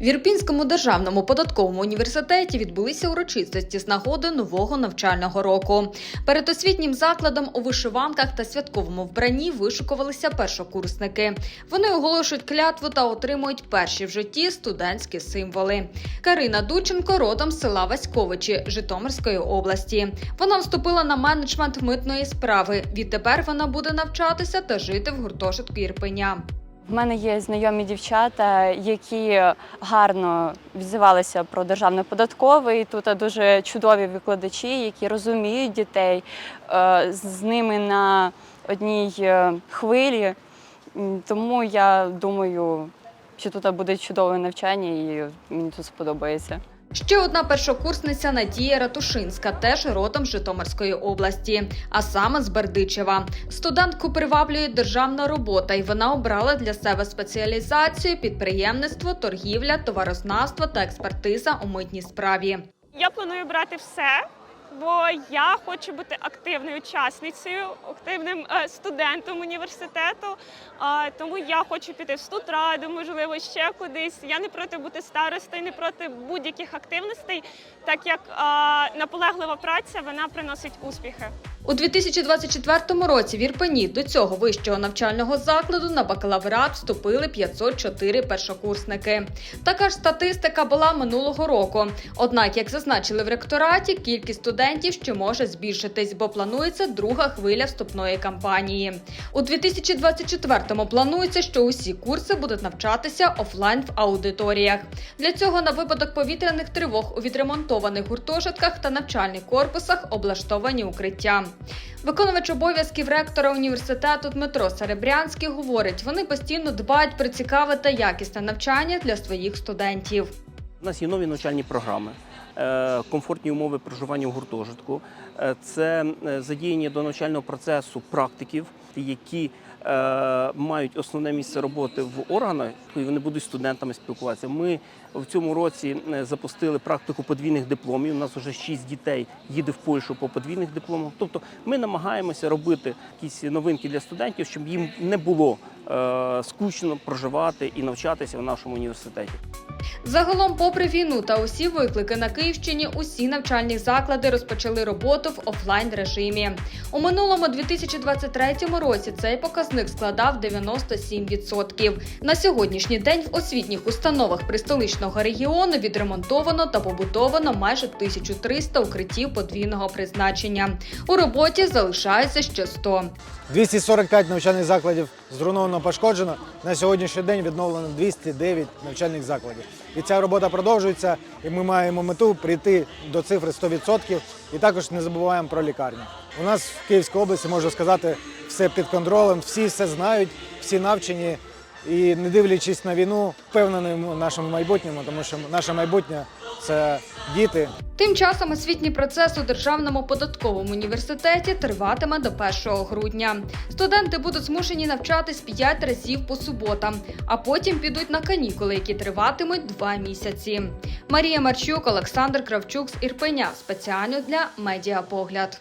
В Ірпінському державному податковому університеті відбулися урочистості з нагоди нового навчального року. Перед освітнім закладом у вишиванках та святковому вбранні вишукувалися першокурсники. Вони оголошують клятву та отримують перші в житті студентські символи. Карина Дученко родом з села Васьковичі Житомирської області. Вона вступила на менеджмент митної справи. Відтепер вона буде навчатися та жити в гуртожитку Ірпеня. В мене є знайомі дівчата, які гарно відзивалися про державний податковий. Тут дуже чудові викладачі, які розуміють дітей е, з ними на одній е, хвилі. Тому я думаю, що тут буде чудове навчання і мені тут сподобається. Ще одна першокурсниця Надія Ратушинська, теж родом Житомирської області, а саме з Бердичева. Студентку приваблює державна робота, і вона обрала для себе спеціалізацію підприємництво, торгівля, товарознавство та експертиза у митній справі. Я планую брати все, бо я хочу бути активною учасницею, активним е, студентом університету. Тому я хочу піти в студраду, можливо, ще кудись. Я не проти бути старостою, не проти будь-яких активностей, так як наполеглива праця вона приносить успіхи. У 2024 році в Ірпені до цього вищого навчального закладу на бакалаврат вступили 504 першокурсники. Така ж статистика була минулого року. Однак, як зазначили в ректораті, кількість студентів ще може збільшитись, бо планується друга хвиля вступної кампанії. У 2024-му планується, що усі курси будуть навчатися офлайн в аудиторіях. Для цього на випадок повітряних тривог у відремонтованих гуртожитках та навчальних корпусах облаштовані укриття. Виконувач обов'язків ректора університету Дмитро Серебрянський говорить, вони постійно дбають про цікаве та якісне навчання для своїх студентів. У нас є нові навчальні програми, е, комфортні умови проживання в гуртожитку. Е, Це е, задіяння до навчального процесу практиків, які мають основне місце роботи в органах, і вони будуть студентами спілкуватися. Ми в цьому році е, запустили практику подвійних дипломів. У нас вже шість дітей їде в Польщу по подвійних дипломах. Тобто ми намагаємося робити якісь новинки для студентів, щоб їм не було е, скучно проживати і навчатися в нашому університеті. Загалом, попри війну та усі виклики на Київщині, усі навчальні заклади розпочали роботу в офлайн режимі. У минулому 2023 році цей показник складав 97%. На сьогоднішній день в освітніх установах пристоличного регіону відремонтовано та побудовано майже 1300 укриттів подвійного призначення. У роботі залишається ще 100. 245 навчальних закладів зруйновано пошкоджено. На сьогоднішній день відновлено 209 навчальних закладів. І ця робота продовжується, і ми маємо мету прийти до цифри 100%. І також не забуваємо про лікарню. У нас в Київській області можу сказати все під контролем, всі все знають, всі навчені. І не дивлячись на війну, впевнені в нашому майбутньому, тому що наше майбутнє це діти, Тим часом освітній процес у Державному податковому університеті триватиме до 1 грудня. Студенти будуть змушені навчатись 5 разів по суботам, а потім підуть на канікули, які триватимуть 2 місяці. Марія Марчук, Олександр Кравчук з Ірпеня спеціально для Медіапогляд.